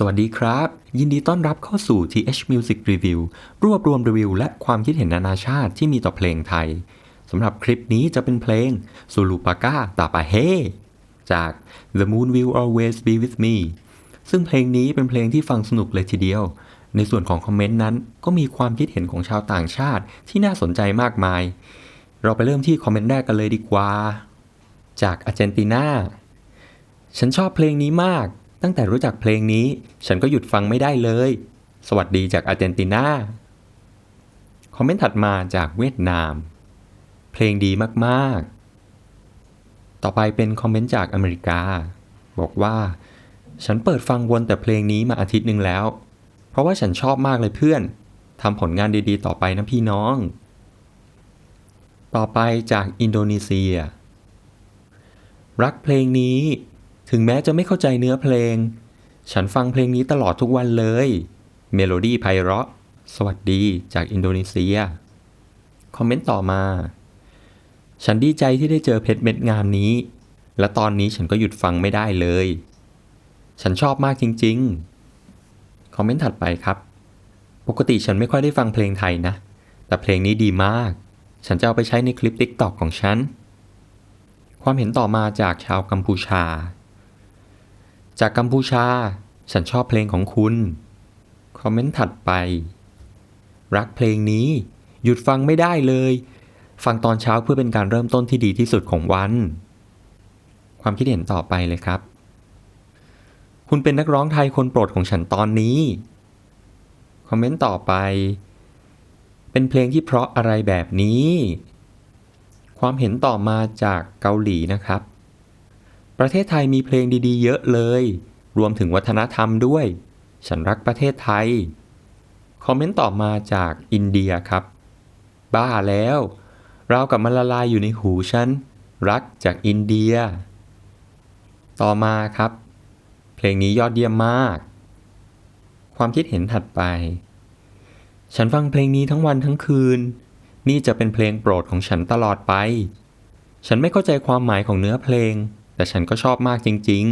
สวัสดีครับ ยินดีต้อนรับเข้าสู่ TH Music Review รวบรวมรีวิว และความคิดเห็นนานาชาติที่มีต่อเพลงไทยสำหรับคลิปนี้จะเป็นเพลง s u l u p a k a t a p a h e จาก The Moon Will Always Be With Me ซึ่งเพลงนี้เป็นเพลงที่ฟังสนุกเลยทีเดียว ในส่วนของคอมเมนต์นั้น ก็มีความคิดเห็นของชาวต่างชาติที่น่าสนใจมากมาย เราไปเริ่มที่คอมเมนต์แรกกันเลยดีกว่า จากอาร์เจนตินาฉันชอบเพลงนี้มาก ตั้งแต่รู้จักเพลงนี้ ฉันก็หยุดฟังไม่ได้เลย สวัสดีจากอาร์เจนตินาคอมเมนต์ถัดมาจากเวียดนาม เพลงดีมากๆ ต่อไปเป็นคอมเมนต์จากอเมริกา บอกว่า ฉันเปิดฟังวนแต่เพลงนี้มาอาทิตย์หนึ่งแล้ว เพราะว่าฉันชอบมากเลยเพื่อนทำผลงานดีๆ ต่อไปนะพี่น้อง ต่อไปจากอินโดนีเซีย รักเพลงนี้ ถึงแม้จะไม่เข้าใจเนื้อเพลง ฉันฟังเพลงนี้ตลอดทุกวันเลย เมโลดี้ไพเราะ สวัสดีจากอินโดนีเซีย คอมเมนต์ต่อมา ฉันดีใจที่ได้เจอเพชรเม็ดงามนี้ และตอนนี้ฉันก็หยุดฟังไม่ได้เลย ฉันชอบมากจริง ๆ คอมเมนต์ถัดไปครับ ปกติฉันไม่ค่อยได้ฟังเพลงไทยนะ แต่เพลงนี้ดีมาก ฉันจะเอาไปใช้ในคลิป TikTok ของฉัน ความเห็นต่อมาจากชาวกัมพูชา จากกัมพูชา ฉันชอบเพลงของคุณ คอมเมนต์ถัดไป รักเพลงนี้ หยุดฟังไม่ได้เลย ฟังตอนเช้าเพื่อเป็นการเริ่มต้นที่ดีที่สุดของวัน ความคิดเห็นต่อไปเลยครับ คุณเป็นนักร้องไทยคนโปรดของฉันตอนนี้ คอมเมนต์ต่อไป เป็นเพลงที่เพราะอะไรแบบนี้ ความเห็นต่อมาจากเกาหลีนะครับ ประเทศไทยมีเพลงดีๆ เยอะเลย รวมถึงวัฒนธรรมด้วย ฉันรักประเทศไทย คอมเมนต์ต่อมาจากอินเดียครับ บ้าแล้วราวกับมันละลายอยู่ในหูฉัน รักจากอินเดีย ต่อมาครับ เพลงนี้ยอดเยี่ยมมาก ความคิดเห็นถัดไป ฉันฟังเพลงนี้ทั้งวันทั้งคืน นี่จะเป็นเพลงโปรดของฉันตลอดไป ฉันไม่เข้าใจความหมายของเนื้อเพลง แต่ฉันก็ชอบมากจริง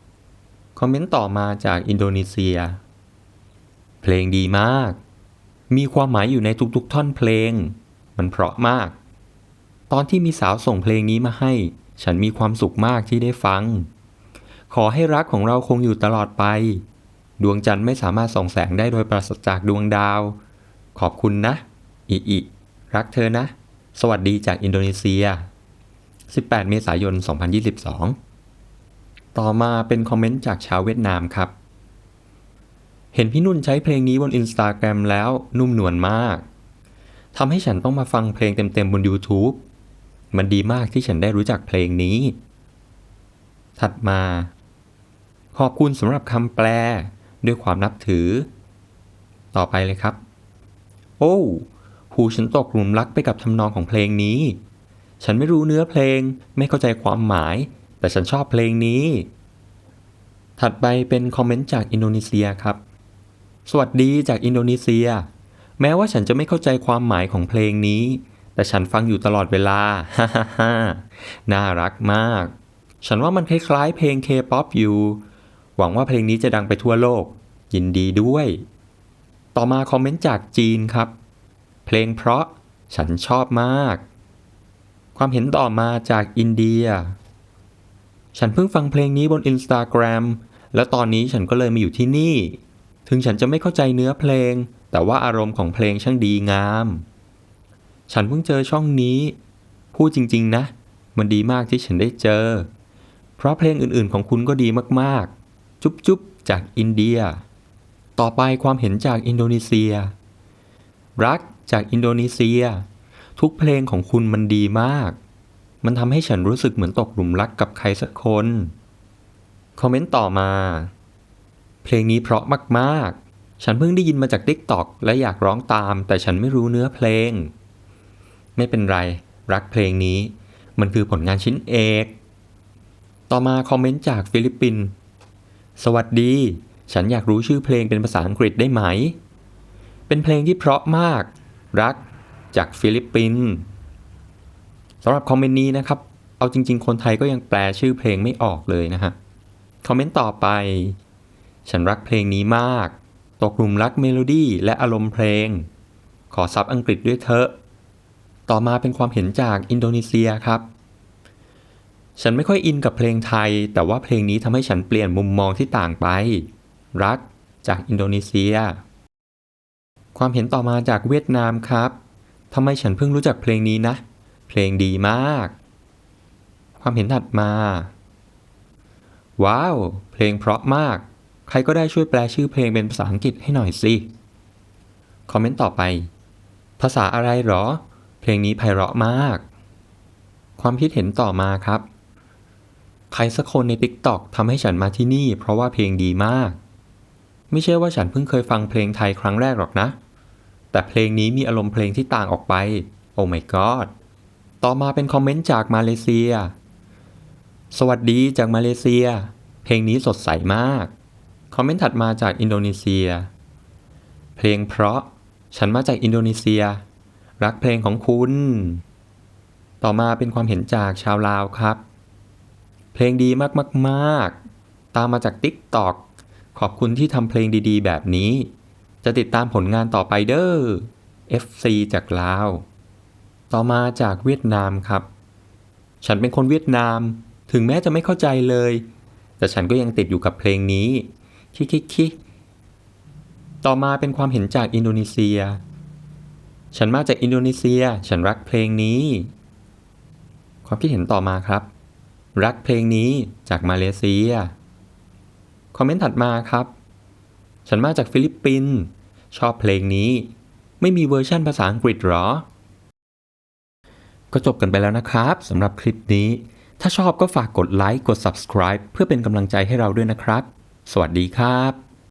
ๆ คอมเมนต์ต่อมาจากอินโดนีเซีย เพลงดีมาก มีความหมายอยู่ในทุกๆท่อนเพลง มันเพราะมาก ตอนที่มีสาวส่งเพลงนี้มาให้ ฉันมีความสุขมากที่ได้ฟัง ขอให้รักของเราคงอยู่ตลอดไป ดวงจันทร์ไม่สามารถส่องแสงได้โดยปราศจากดวงดาว ขอบคุณนะ อิอิ รักเธอนะ สวัสดีจากอินโดนีเซีย 18 เมษายน 2022 ต่อมาเป็นคอมเมนต์จากชาวเวียดนามครับ เห็นพี่นุ่นใช้เพลงนี้บนอินสตาแกรมแล้วนุ่มนวลมากทำให้ฉันต้องมาฟังเพลงเต็มๆบน YouTube มันดีมากที่ฉันได้รู้จักเพลงนี้ ถัดมา ขอบคุณสำหรับคำแปล ด้วยความนับถือ ต่อไปเลยครับ โอ้ หูฉันตกหลุมรักไปกับทำนองของเพลงนี้ ฉันไม่รู้เนื้อเพลง ไม่เข้าใจความหมาย แต่ฉันชอบเพลงนี้ ถัดไปเป็นคอมเมนต์จากอินโดนีเซียครับ สวัสดีจากอินโดนีเซีย แม้ว่าฉันจะไม่เข้าใจความหมายของเพลงนี้ แต่ฉันฟังอยู่ตลอดเวลา ฮ่าฮ่าฮ่าน่ารักมาก ฉันว่ามันคล้ายๆ เพลง K-POP อยู่ หวังว่าเพลงนี้จะดังไปทั่วโลก ยินดีด้วย ต่อมาคอมเมนต์จากจีนครับ เพลงเพราะ ฉันชอบมาก ความเห็นต่อมาจากอินเดีย ฉันเพิ่งฟังเพลงนี้บน Instagram แล้วตอนนี้ฉันก็เลยมาอยู่ที่นี่ ถึงฉันจะไม่เข้าใจเนื้อเพลง แต่ว่าอารมณ์ของเพลงช่างดีงาม ฉันเพิ่งเจอช่องนี้ พูดจริง ๆ นะ มันดีมากที่ฉันได้เจอ เพราะเพลงอื่นๆของคุณก็ดีมากๆ จุ๊บๆ จากอินเดีย ต่อไปความเห็นจากอินโดนีเซีย รักจากอินโดนีเซีย ทุกเพลงของคุณมันดีมาก มันทำให้ฉันรู้สึกเหมือนตกหลุมรักกับใครสักคน คอมเมนต์ต่อมา เพลงนี้เพราะมากๆ ฉันเพิ่งได้ยินมาจาก TikTok และอยากร้องตาม แต่ฉันไม่รู้เนื้อเพลง ไม่เป็นไร รักเพลงนี้ มันคือผลงานชิ้นเอก ต่อมาคอมเมนต์จากฟิลิปปินส์ สวัสดี ฉันอยากรู้ชื่อเพลงเป็นภาษาอังกฤษได้ไหม เป็นเพลงที่เพราะมาก รัก จากฟิลิปปินส์สำหรับคอมเมนต์นี้นะครับ เอาจริง ๆ คนไทยก็ยังแปลชื่อเพลงไม่ออกเลยนะฮะ คอมเมนต์ต่อไป ฉันรักเพลงนี้มาก ตกหลุมรักเมโลดี้และอารมณ์เพลง ขอซับอังกฤษด้วยเถอะ ต่อมาเป็นความเห็นจากอินโดนีเซียครับ ฉันไม่ค่อยอินกับเพลงไทย แต่ว่าเพลงนี้ทำให้ฉันเปลี่ยนมุมมองที่ต่างไป รักจากอินโดนีเซีย ความเห็นต่อมาจากเวียดนามครับ ทำไมฉันเพิ่งรู้จักเพลงนี้นะ เพลงดีมาก ความเห็นถัดมา ว้าว เพลงเพราะมาก ใครก็ได้ช่วยแปลชื่อเพลงเป็นภาษาอังกฤษให้หน่อยสิ คอมเมนต์ต่อไป ภาษาอะไรหรอ เพลงนี้ไพเราะมาก ความคิดเห็นต่อมาครับ ใครสักคนใน TikTok ทำให้ฉันมาที่นี่ เพราะว่าเพลงดีมาก ไม่ใช่ว่าฉันเพิ่งเคยฟังเพลงไทยครั้งแรกหรอกนะ แต่เพลงนี้มีอารมณ์เพลงที่ต่างออกไป โอ้ my god ต่อมาเป็นคอมเมนต์จากมาเลเซีย สวัสดีจากมาเลเซีย เพลงนี้สดใสมาก คอมเมนต์ถัดมาจากอินโดนีเซีย เพลงเพราะ ฉันมาจากอินโดนีเซีย รักเพลงของคุณ ต่อมาเป็นความเห็นจากชาวลาวครับ เพลงดีมากๆตามมาจาก TikTok ขอบคุณที่ทำเพลงดีๆ แบบนี้ จะติดตามผลงานต่อไปเด้อ FC จากลาว ต่อมาจากเวียดนามครับ ฉันเป็นคนเวียดนาม ถึงแม้จะไม่เข้าใจเลย แต่ฉันก็ยังติดอยู่กับเพลงนี้ คิคิคิต่อมาเป็นความเห็นจากอินโดนีเซีย ฉันมาจากอินโดนีเซีย ฉันรักเพลงนี้ ความคิดเห็นต่อมาครับ รักเพลงนี้จากมาเลเซีย คอมเมนต์ถัดมาครับ ฉันมาจากฟิลิปปินส์ ชอบเพลงนี้ ไม่มีเวอร์ชั่นภาษาอังกฤษหรอ ก็จบกันไปแล้วนะครับสำหรับคลิปนี้ ถ้าชอบก็ฝากกดไลค์ กด subscribe เพื่อเป็นกำลังใจให้เราด้วยนะครับ สวัสดีครับ